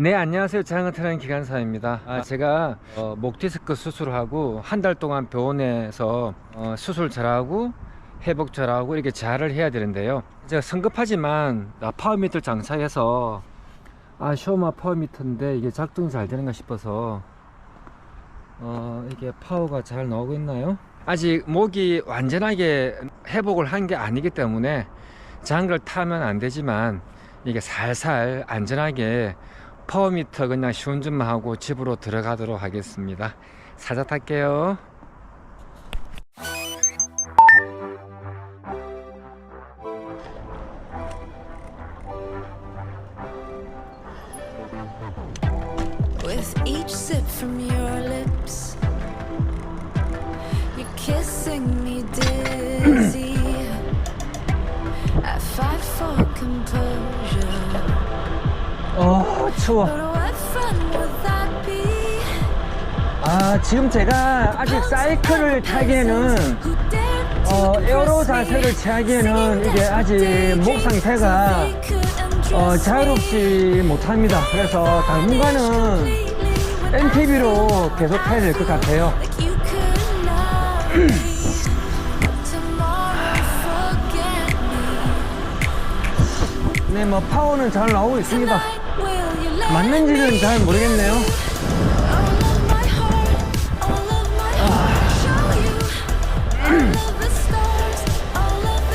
네 안녕하세요. 자전거타는 기관사입니다. 아, 제가 어, 목 디스크 수술하고 한 달 동안 병원에서 어, 수술 잘하고 회복 잘하고 이렇게 잘을 해야 되는데요. 제가 성급하지만 나 파워미터 장사해서 아 쇼마 파워미터인데 이게 작동이 잘 되는가 싶어서 어, 이게 파워가 잘 나오고 있나요? 아직 목이 완전하게 회복을 한 게 아니기 때문에 장거를 타면 안 되지만 이게 살살 안전하게 파워미터 그냥 시운전만 하고 집으로 들어가도록 하겠습니다. 사자 탈게요. I fight for composure, 어 추워. 아 지금 제가 아직 사이클을 타기에는 어, 에어로? 자세를 취하기에는 이게 아직 목 상태가 어. 자유롭지 못합니다. 그래서 당분간은 NTV로 계속 타야 될 것 같아요. 네, 뭐 파워는 잘 나오고 있습니다. 맞는지는? 잘 모르겠네요. Heart, show you. All of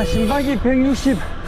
와, 신발기 160.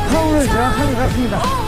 파워는 제가 한것 같습니다.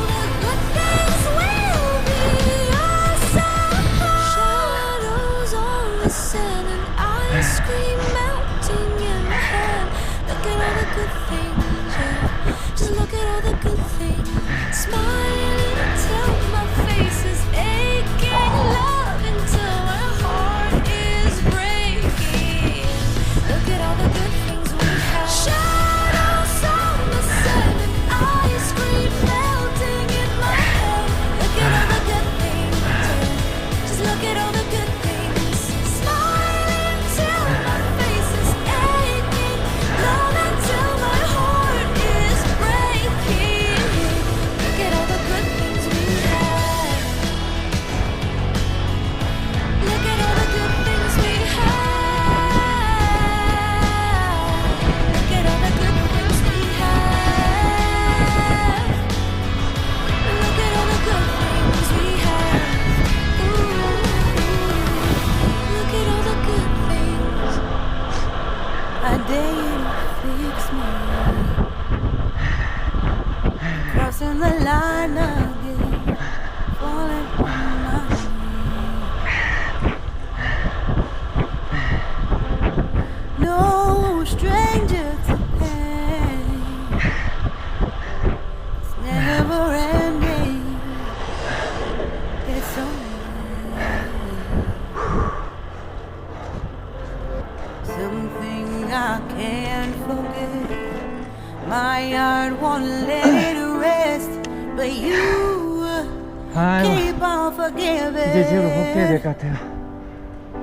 이제 집으로 복귀해야 될것 같아요.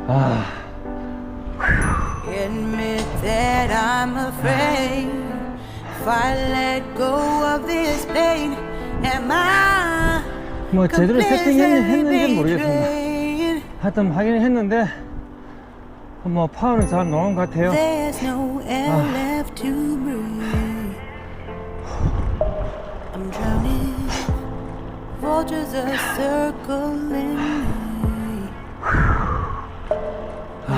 아, 뭐 제대로 세팅했는지 모르겠습니다. 하여튼 하긴 했는데, 뭐 파워는 잘 나온 것 같아요. Breathe. I'm drowning. Vultures are circling me. i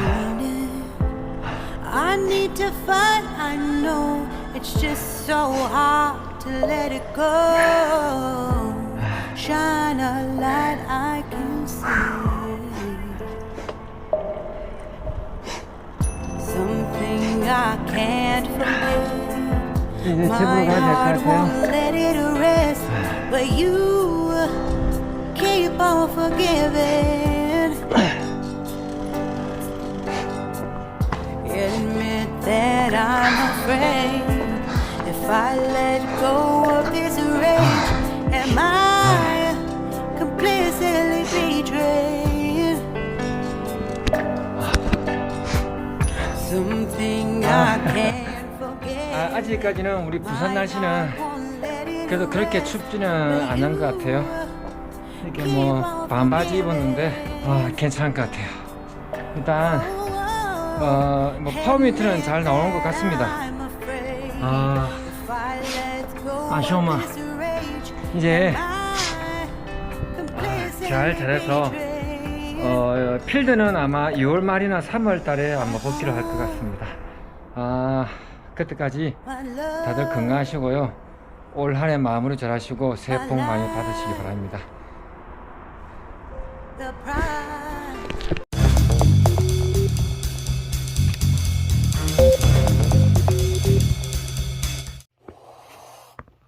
I need to fight. I know it's just so hard to let it go. Shine a light I can see. Something I can't forget. My heart won't let it rest, but you keep on forgiving. Admit that I'm afraid if I let go of this rage, am I completely betrayed? Something I can't forget. 아, 아직까지는 우리 부산 날씨는 그래도 그렇게 춥지는 않은 것 같아요. 이렇게 뭐 반바지 입었는데 아, 괜찮은 것 같아요. 일단 어, 뭐 파워미터는 잘 나오는 것 같습니다. 아, 아쉬움아. 이제 잘 잘해서 어, 필드는 아마 2월 말이나 3월 달에 아마 복귀를 할 것 같습니다. 아, 그때까지 다들 건강하시고요. 올 한 해 마무리 잘 하시고 새해 복 많이 받으시기 바랍니다.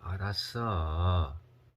알았어.